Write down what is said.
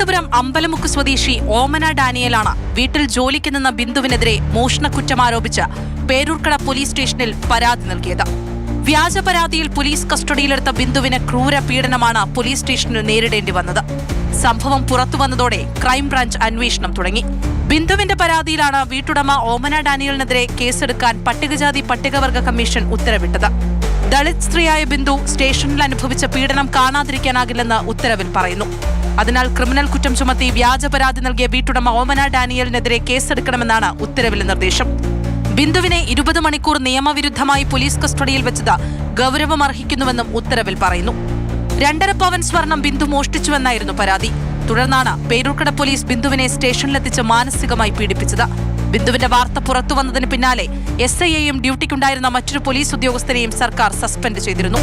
അമ്പലമുക്ക് സ്വദേശി ഓമന ഡാനിയലാണ് വീട്ടിൽ ജോലിക്ക് നിന്ന ബിന്ദുവിനെതിരെ മോഷണക്കുറ്റം ആരോപിച്ച് പേരൂർക്കട പോലീസ് സ്റ്റേഷനിൽ പരാതി നൽകിയത്. വ്യാജ പരാതിയിൽ പോലീസ് കസ്റ്റഡിയിലെടുത്ത ബിന്ദുവിന് ക്രൂര പീഡനമാണ് പോലീസ് സ്റ്റേഷനിൽ നേരിടേണ്ടി വന്നത്. സംഭവം പുറത്തുവന്നതോടെ ക്രൈംബ്രാഞ്ച് അന്വേഷണം തുടങ്ങി. ബിന്ദുവിന്റെ പരാതിയിലാണ് വീട്ടുടമ ഓമന ഡാനിയലിനെതിരെ കേസെടുക്കാൻ പട്ടികജാതി പട്ടികവർഗ കമ്മീഷൻ ഉത്തരവിട്ടത്. ദളിത് സ്ത്രീയായ ബിന്ദു സ്റ്റേഷനിൽ അനുഭവിച്ച പീഡനം കാണാതിരിക്കാനാകില്ലെന്ന് ഉത്തരവിൽ പറയുന്നു. അതിനാൽ ക്രിമിനൽ കുറ്റം ചുമത്തി വ്യാജ പരാതി നൽകിയ വീട്ടുടമ ഓമന ഡാനിയലിനെതിരെ കേസെടുക്കണമെന്നാണ് ഉത്തരവിലെ നിർദ്ദേശം. ബിന്ദുവിനെ ഇരുപത് മണിക്കൂർ നിയമവിരുദ്ധമായി പോലീസ് കസ്റ്റഡിയിൽ വെച്ചത് ഗൗരവമർഹിക്കുന്നുവെന്നും ഉത്തരവിൽ പറയുന്നു. രണ്ടര പവൻ സ്വർണം ബിന്ദു മോഷ്ടിച്ചുവെന്നായിരുന്നു പരാതി. തുടർന്നാണ് പേരൂർക്കട പോലീസ് ബിന്ദുവിനെ സ്റ്റേഷനിലെത്തിച്ച് മാനസികമായി പീഡിപ്പിച്ചത്. ബിന്ദുവിന്റെ വാർത്ത പുറത്തു വന്നതിന് പിന്നാലെ എസ് ഐ എയും ഡ്യൂട്ടിക്കുണ്ടായിരുന്ന മറ്റൊരു പോലീസ് ഉദ്യോഗസ്ഥനെയും സർക്കാർ സസ്പെൻഡ് ചെയ്തിരുന്നു.